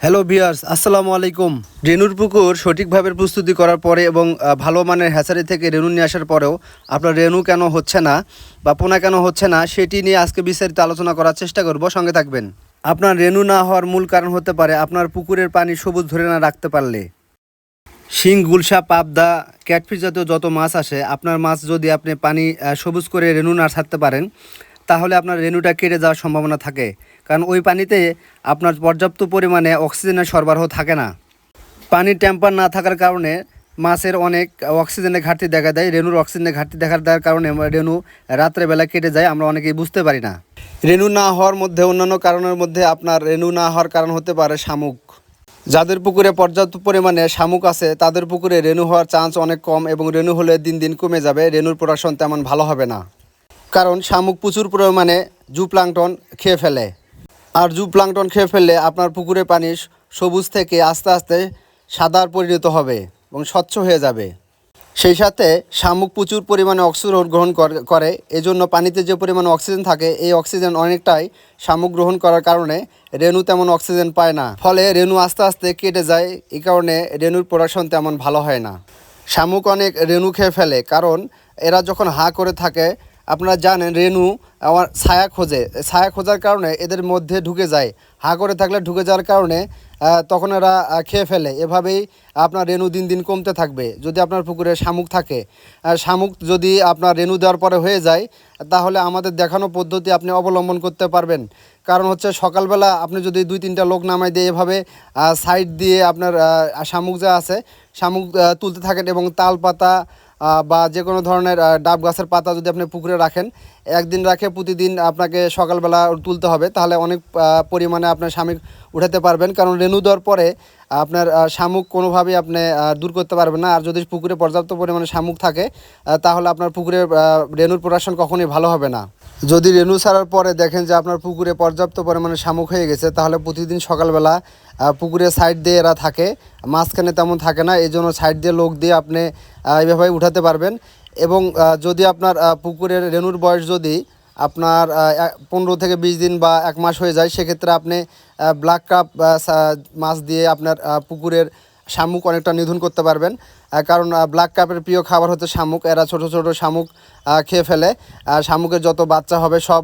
Hello বিয়ার্স আসসালামু আলাইকুম রেনুর পুকুর সঠিকভাবে প্রস্তুতি করার পরে এবং ভালো মানের হ্যাচারি থেকে রেনু নিয়ে আসার পরেও আপনার রেনু কেন হচ্ছে না বা পোনা কেন হচ্ছে না সেটি নিয়ে আজকে বিস্তারিত আলোচনা করার চেষ্টা করব। সঙ্গে থাকবেন। আপনার রেনু না হওয়ার মূল কারণ হতে পারে আপনার পুকুরের পানি সবুজ ধরে না রাখতে পারলে। শিং গুলশা পাবদা ক্যাটফিশ জাতীয় যত মাছ আসে আপনার মাছ যদি আপনি পানি সবুজ করে রেনু না ছাড়তে পারেন তাহলে আপনার রেনুটা কেটে যাওয়ার সম্ভাবনা থাকে। কারণ ওই পানিতে আপনার পর্যাপ্ত পরিমাণে অক্সিজেনের সরবরাহ থাকে না। পানির ট্যাম্পার না থাকার কারণে মাছের অনেক অক্সিজেনের ঘাটতি দেখা দেয়। রেনুর অক্সিজেনের ঘাটতি দেখা দেওয়ার কারণে রেনু রাত্রেবেলা কেটে যায়, আমরা অনেকেই বুঝতে পারি না। রেনু না হওয়ার মধ্যে অন্যান্য কারণের মধ্যে আপনার রেনু না হওয়ার কারণ হতে পারে শামুক। যাদের পুকুরে পর্যাপ্ত পরিমাণে শামুক আছে, তাদের পুকুরে রেনু হওয়ার চান্স অনেক কম এবং রেনু হলে দিন দিন কমে যাবে। রেনুর প্রোডাকশন তেমন ভালো হবে না। কারণ শামুক প্রচুর পরিমাণে জু প্লাংটন খেয়ে ফেলে। আর জু প্লাংটন খেয়ে ফেললে আপনার পুকুরে পানি সবুজ থেকে আস্তে আস্তে সাদার পরিণত হবে এবং স্বচ্ছ হয়ে যাবে। সেই সাথে শামুক প্রচুর পরিমাণে অক্সিজেন গ্রহণ করে- এজন্য পানিতে যে পরিমাণে অক্সিজেন থাকে, এই অক্সিজেন অনেকটাই শামুক গ্রহণ করার কারণে রেণু তেমন অক্সিজেন পায় না। ফলে রেণু আস্তে আস্তে কেটে যায় এই কারণে রেণুর প্রোডাকশন তেমন ভালো হয় না। শামুক অনেক রেণু খেয়ে ফেলে, কারণ এরা যখন হা করে থাকে আপনারা জানেন, রেণু আমার ছায়া খোঁজে। ছায়া খোঁজার কারণে এদের মধ্যে ঢুকে যায়। হা করে থাকলে ঢুকে যাওয়ার কারণে তখন এরা খেয়ে ফেলে। এভাবেই আপনার রেনু দিন দিন কমতে থাকবে। যদি আপনার পুকুরে শামুক থাকে শামুক যদি আপনার রেণু দেওয়ার পরে হয়ে যায়, তাহলে আমাদের দেখানো পদ্ধতি আপনি অবলম্বন করতে পারবেন। কারণ হচ্ছে, সকালবেলা আপনি যদি দুই তিনটা লোক নামাই দিয়ে এভাবে সাইড দিয়ে আপনার শামুক যা আছে, শামুক তুলতে থাকেন এবং তাল পাতা বা যে কোনো ধরনের ডাব গাছের পাতা যদি আপনি পুকুরে রাখেন, একদিন রাখে প্রতিদিন আপনাকে সকালবেলা তুলতে হবে, তাহলে অনেক পরিমাণে আপনার শামুক উঠাতে পারবেন। কারণ রেণু দেওয়ার পরে আপনার শামুক কোনোভাবেই আপনি দূর করতে পারবেন না। আর যদি পুকুরে পর্যাপ্ত পরিমাণে শামুক থাকে তাহলে আপনার পুকুরে রেণুর প্রোডাকশন কখনোই ভালো হবে না। যদি রেণু ছাড়ার পরে দেখেন যে আপনার পুকুরে পর্যাপ্ত পরিমাণে শামুক হয়ে গেছে তাহলে প্রতিদিন সকালবেলা আহ, পুকুরের সাইড দিয়ে এরা থাকে। মাঝখানে তেমন থাকে না এই জন্য সাইড দিয়ে লোক দিয়ে আপনি এইভাবে উঠাতে পারবেন। এবং যদি আপনার পুকুরের রেণুর বয়স যদি আপনার পনেরো থেকে বিশ দিন বা এক মাস হয়ে যায় সেক্ষেত্রে আপনি ব্ল্যাক কাপ মাছ দিয়ে আপনার পুকুরের শামুক অনেকটা নিধন করতে পারবেন। কারণ ব্ল্যাক কাপের প্রিয় খাবার হচ্ছে শামুক। এরা ছোট ছোট শামুক খেয়ে ফেলে। শামুকের যত বাচ্চা হবে, সব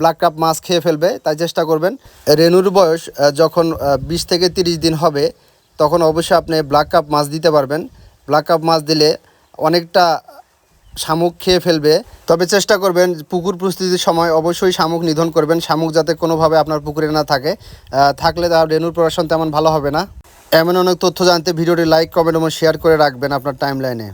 ব্ল্যাক কাপ মাছ খেয়ে ফেলবে। তাই চেষ্টা করবেন। রেনুর বয়স যখন বিশ থেকে তিরিশ দিন হবে, তখন অবশ্যই আপনি ব্ল্যাক কাপ মাছ দিতে পারবেন। ব্ল্যাক কাপ মাছ দিলে অনেকটা শামুক খেয়ে ফেলবে। তবে চেষ্টা করবেন, পুকুর প্রস্তুতির সময় অবশ্যই শামুক নিধন করবেন। শামুক যাতে কোনোভাবে আপনার পুকুরে না থাকে। থাকলে তার রেনুর প্রোডাকশন তেমন ভালো হবে না। এমন অনেক তথ্য জানতে ভিডিওটি লাইক কমেন্ট এবং শেয়ার করে রাখবেন আপনার টাইম লাইনে